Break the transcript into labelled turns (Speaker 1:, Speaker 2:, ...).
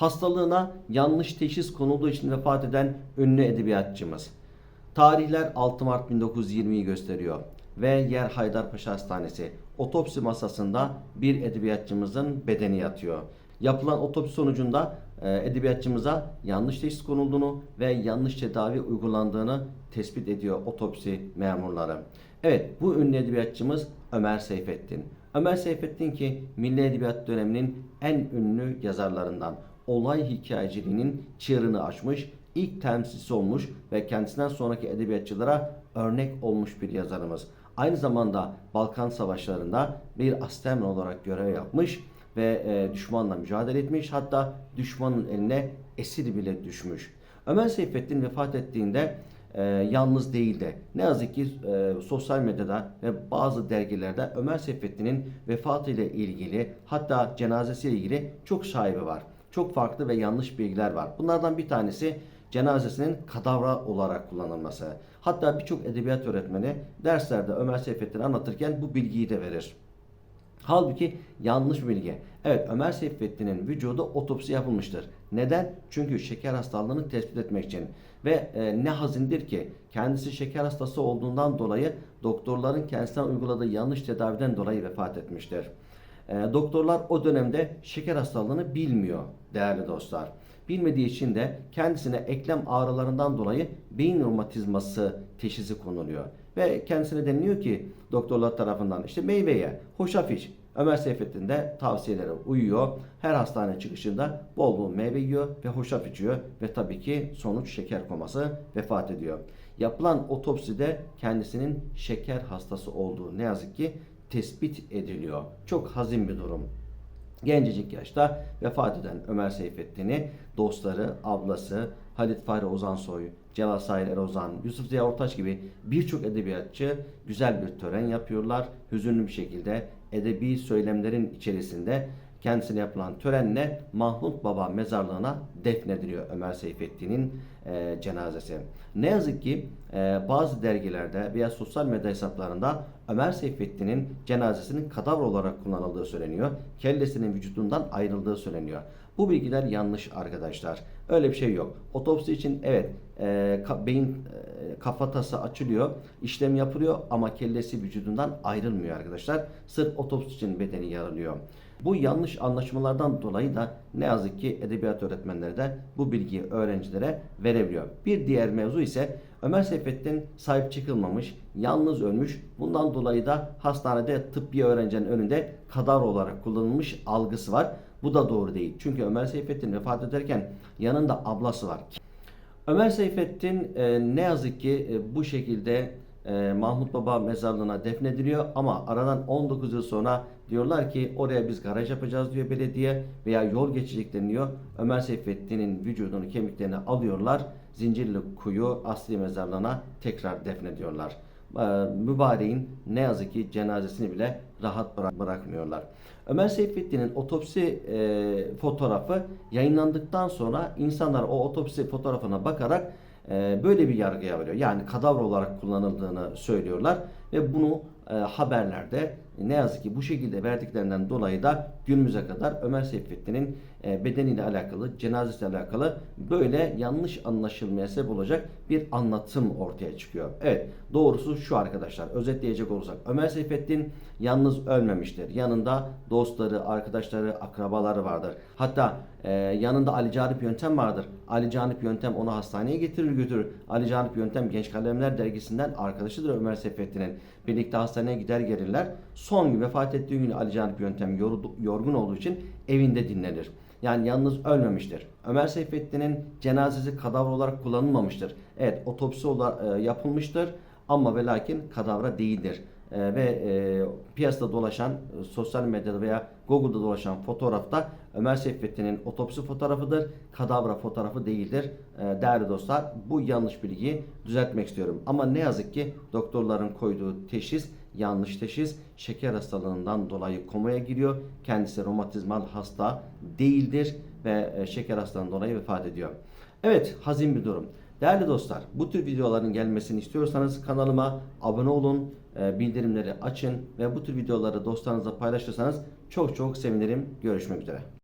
Speaker 1: Hastalığına yanlış teşhis konulduğu için vefat eden ünlü edebiyatçımız. Tarihler 6 Mart 1920'yi gösteriyor ve yer Haydarpaşa Hastanesi. Otopsi masasında bir edebiyatçımızın bedeni yatıyor. Yapılan otopsi sonucunda e, edebiyatçımıza yanlış teşhis konulduğunu ve yanlış tedavi uygulandığını tespit ediyor otopsi memurları. Evet bu ünlü edebiyatçımız Ömer Seyfettin. Ömer Seyfettin ki Milli Edebiyat döneminin en ünlü yazarlarından olay hikayeciliğinin çığırını açmış, ilk temsilcisi olmuş ve kendisinden sonraki edebiyatçılara örnek olmuş bir yazarımız. Aynı zamanda Balkan Savaşları'nda bir astemir olarak görev yapmış ve e, düşmanla mücadele etmiş. Hatta düşmanın eline esir bile düşmüş. Ömer Seyfettin vefat ettiğinde e, yalnız değildi. Ne yazık ki e, sosyal medyada ve bazı dergilerde Ömer Seyfettin'in vefatıyla ilgili hatta cenazesiyle ilgili çok şaibe var. Çok farklı ve yanlış bilgiler var. Bunlardan bir tanesi cenazesinin kadavra olarak kullanılması. Hatta birçok edebiyat öğretmeni derslerde Ömer Seyfettin'i anlatırken bu bilgiyi de verir. Halbuki yanlış bilgi. Evet Ömer Seyfettin'in vücudu otopsi yapılmıştır. Neden? Çünkü şeker hastalığını tespit etmek için. Ve e, ne hazindir ki kendisi şeker hastası olduğundan dolayı doktorların kendisine uyguladığı yanlış tedaviden dolayı vefat etmiştir. E, doktorlar o dönemde şeker hastalığını bilmiyor değerli dostlar. Bilmediği için de kendisine eklem ağrılarından dolayı beyin romatizması teşhisi konuluyor. Ve kendisine deniliyor ki doktorlar tarafından işte meyveye, hoşaf iç. Ömer Seyfettin de tavsiyelere uyuyor. Her hastane çıkışında bol bol meyve yiyor ve hoşaf içiyor. Ve tabii ki sonuç şeker koması vefat ediyor. Yapılan otopside kendisinin şeker hastası olduğu ne yazık ki tespit ediliyor. Çok hazin bir durum. Gencecik yaşta vefat eden Ömer Seyfettin'i dostları, ablası, Halit Fahri Ozansoy, Celal Sair Erozan, Yusuf Ziya Ortaç gibi birçok edebiyatçı güzel bir tören yapıyorlar. Hüzünlü bir şekilde edebi söylemlerin içerisinde kendisine yapılan törenle Mahmut Baba mezarlığına defnediliyor Ömer Seyfettin'in e, cenazesi. Ne yazık ki e, bazı dergilerde veya sosyal medya hesaplarında Ömer Seyfettin'in cenazesinin kadavra olarak kullanıldığı söyleniyor. Kellesinin vücudundan ayrıldığı söyleniyor. Bu bilgiler yanlış arkadaşlar. Öyle bir şey yok. Otopsi için evet e, ka- beyin e, kafatası açılıyor, işlem yapılıyor ama kellesi vücudundan ayrılmıyor arkadaşlar. Sırf otopsi için bedeni yarılıyor. Bu yanlış anlaşmalardan dolayı da ne yazık ki edebiyat öğretmenleri de bu bilgiyi öğrencilere verebiliyor. Bir diğer mevzu ise Ömer Seyfettin sahip çıkılmamış, yalnız ölmüş. Bundan dolayı da hastanede tıbbi öğrencinin önünde kadavra olarak kullanılmış algısı var. Bu da doğru değil. Çünkü Ömer Seyfettin vefat ederken yanında ablası var. Ömer Seyfettin e, ne yazık ki e, bu şekilde e, Mahmut Baba mezarlığına defnediliyor ama aradan 19 yıl sonra diyorlar ki oraya biz garaj yapacağız diyor belediye veya yol geçecek deniliyor. Ömer Seyfettin'in vücudunu kemiklerini alıyorlar. Zincirli Kuyu asli mezarlığına tekrar defnediyorlar. E, mübareğin ne yazık ki cenazesini bile rahat bıra- bırakmıyorlar. Ömer Seyfettin'in otopsi e, fotoğrafı yayınlandıktan sonra insanlar o otopsi fotoğrafına bakarak böyle bir yargıya varıyor. Yani kadavra olarak kullanıldığını söylüyorlar ve bunu e, haberlerde ne yazık ki bu şekilde verdiklerinden dolayı da günümüze kadar Ömer Seyfettin'in e, bedeniyle alakalı, cenazesiyle alakalı böyle yanlış anlaşılmaya sebep olacak bir anlatım ortaya çıkıyor. Evet, doğrusu şu arkadaşlar. Özetleyecek olursak Ömer Seyfettin yalnız ölmemiştir. Yanında dostları, arkadaşları, akrabaları vardır. Hatta e, yanında Ali Canip Yöntem vardır. Ali Canip Yöntem onu hastaneye getirir götürür. Ali Canip Yöntem Genç Kalemler dergisinden arkadaşıdır Ömer Seyfettin'in. Birlikte hastaneye gider gelirler. Son gün vefat ettiği gün Ali Canip Yöntem yorgun olduğu için evinde dinlenir. Yani yalnız ölmemiştir. Ömer Seyfettin'in cenazesi kadavra olarak kullanılmamıştır. Evet otopsi olarak e, yapılmıştır ama ve lakin kadavra değildir. E, ve e, piyasada dolaşan e, sosyal medyada veya Google'da dolaşan fotoğrafta Ömer Seyfettin'in otopsi fotoğrafıdır. Kadavra fotoğrafı değildir. E, değerli dostlar bu yanlış bilgiyi düzeltmek istiyorum. Ama ne yazık ki doktorların koyduğu teşhis yanlış teşhis. Şeker hastalığından dolayı komaya giriyor. Kendisi romatizmal hasta değildir ve e, şeker hastalığından dolayı vefat ediyor. Evet hazin bir durum. Değerli dostlar bu tür videoların gelmesini istiyorsanız kanalıma abone olun, e, bildirimleri açın ve bu tür videoları dostlarınızla paylaşırsanız çok çok sevinirim. Görüşmek üzere.